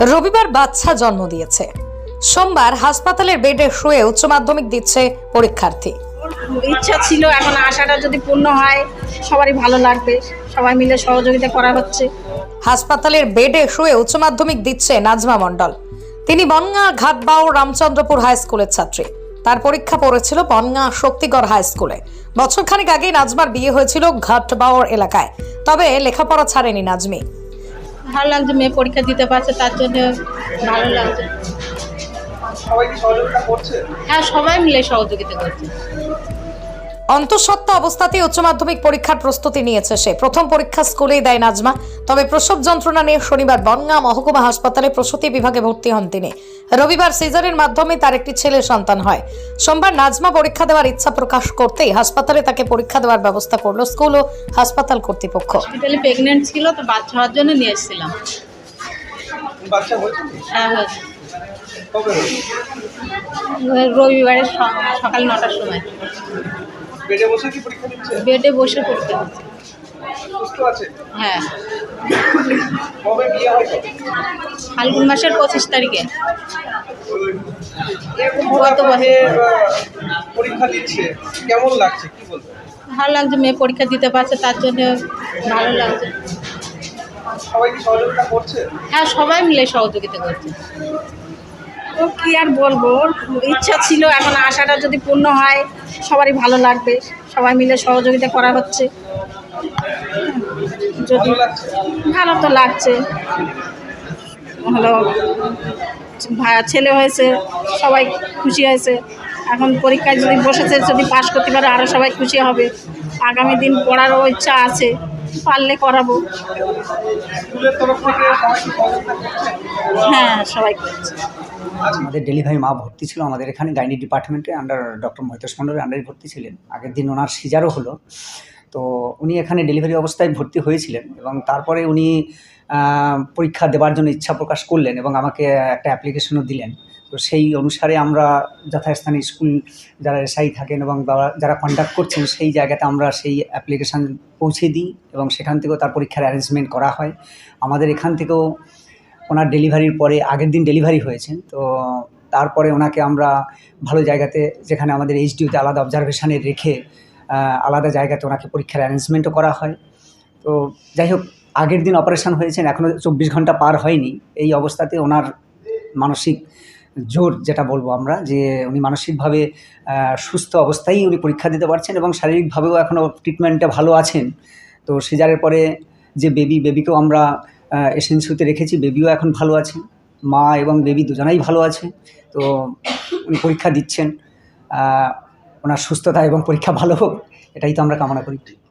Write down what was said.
রবিবার বাচ্চা জন্ম দিয়েছে। সোমবার হাসপাতালের বেডে শুয়ে উচ্চ মাধ্যমিক দিচ্ছে পরীক্ষার্থী। ইচ্ছা ছিল এখন আশাটা যদি পূর্ণ হয় সবারই ভালো লাগবে। সবাই মিলে সহযোগিতা করা হচ্ছে। হাসপাতালের বেডে শুয়ে উচ্চ মাধ্যমিক দিচ্ছে নাজমা মণ্ডল। তিনি বনগাঁ ঘাটবাও রামচন্দ্রপুর হাই স্কুলের ছাত্রী। তার পরীক্ষা পড়েছিল বনগাঁ শক্তিগড় হাই স্কুলে। বছরখানেক আগেই নাজমার বিয়ে হয়েছিল ঘাটবাওর এলাকায়। তবে লেখাপড়া ছাড়েনি নাজমি। ভালো লাগছে মেয়ে পরীক্ষা দিতে পারছে তার জন্য ভালো লাগছে। হ্যাঁ সবাই মিলে সহযোগিতা করছে। অন্তঃসত্ত্বা অবস্থাতেই উচ্চ মাধ্যমিক পরীক্ষার প্রস্তুতি নিয়েছে সে। প্রথম পরীক্ষা স্কুলেই দেয় নাজমা। তবে প্রসব যন্ত্রণা নিয়ে শনিবার বনগাঁ মহকুমা হাসপাতালে প্রসূতি বিভাগে ভর্তি হন তিনি। রবিবার সিজারের মাধ্যমে তার একটি ছেলে সন্তান হয়। সোমবার নাজমা পরীক্ষা দেওয়ার ইচ্ছা প্রকাশ করতেই হাসপাতালে তাকে পরীক্ষা দেওয়ার ব্যবস্থা করল স্কুল ও হাসপাতাল কর্তৃপক্ষ। হসপিটালে প্রেগনেন্ট ছিল তো বাচ্চা হওয়ার জন্য নিয়ে এসেছিলাম। বাচ্চা হ্যাঁ হয়েছে। রবিবারের সকাল নটার সময়। বেডে বসে কি পরীক্ষা দিচ্ছে? বেডে বসে পরীক্ষা দিচ্ছে। সুস্থ আছে? হ্যাঁ। কবে বিয়ে হয় ফাল্গুন মাসের পঁচিশ তারিখে। গত বছর। পরীক্ষা দিচ্ছে। কেমন লাগছে? কি বলব? ভালো লাগছে মেয়ে পরীক্ষা দিতে পারছে তার জন্য ভালো লাগছে। সবাই কি সহযোগিতা করছে? হ্যাঁ সবাই মিলে সহযোগিতা করছে। ও কি আর বলব? ইচ্ছা ছিল এখন আশাটা যদি পূর্ণ হয়, সবারই ভালো লাগবে। সবাই মিলে সহযোগিতা করা হচ্ছে। যদি ভালো তো লাগছে। হলো ছেলে হয়েছে, সবাই খুশি হয়েছে। এখন পরীক্ষায় যদি বসেছে, যদি পাশ করতে পারে আরও সবাই খুশি হবে। আগামী দিন পড়ারও ইচ্ছা আছে। পারলে করাবো। হ্যাঁ সবাই করছে। আমাদের ডেলিভারি মা ভর্তি ছিল আমাদের এখানে গাইনি ডিপার্টমেন্টে আন্ডার ডক্টর মহিতোষ মণ্ডলের আন্ডারে ভর্তি ছিলেন। আগের দিন ওনার সিজারও হলো। তো উনি এখানে ডেলিভারি অবস্থায় ভর্তি হয়েছিলেন এবং তারপরে উনি পরীক্ষা দেওয়ার জন্য ইচ্ছা প্রকাশ করলেন এবং আমাকে একটা অ্যাপ্লিকেশনও দিলেন। তো সেই অনুসারে আমরা যথাস্থানে স্কুল যারা এসআই থাকেন এবং যারা কন্ডাক্ট করছেন, সেই জায়গাতে আমরা সেই অ্যাপ্লিকেশান পৌঁছে দিই এবং সেখান থেকেও তার পরীক্ষার অ্যারেঞ্জমেন্ট করা হয়। আমাদের এখান থেকেও ওনার ডেলিভারির পরে, আগের দিন ডেলিভারি হয়েছেন তো তারপরে ওনাকে আমরা ভালো জায়গাতে, যেখানে আমাদের এইচডিউতে আলাদা অবজারভেশানে রেখে আলাদা জায়গাতে ওনাকে পরীক্ষার অ্যারেঞ্জমেন্টও করা হয়। তো যাই হোক, আগের দিন অপারেশন হয়েছেন এখনও চব্বিশ ঘণ্টা পার হয়নি। এই অবস্থাতে ওনার মানসিক জোর যেটা বলব আমরা, যে উনি মানসিকভাবে সুস্থ অবস্থায় উনি পরীক্ষা দিতে পারছেন এবং শারীরিকভাবেও এখনও ট্রিটমেন্টে ভালো আছেন। তো সিজারের পরে যে বেবি বেবিকেও আমরা এসেন্সিউতে রেখেছি বেবিও এখন ভালো আছে। মা এবং বেবি দুজনাই ভালো আছে। তো উনি পরীক্ষা দিচ্ছেন। ওনার সুস্থতা এবং পরীক্ষা ভালো হোক, এটাই তো আমরা কামনা করি।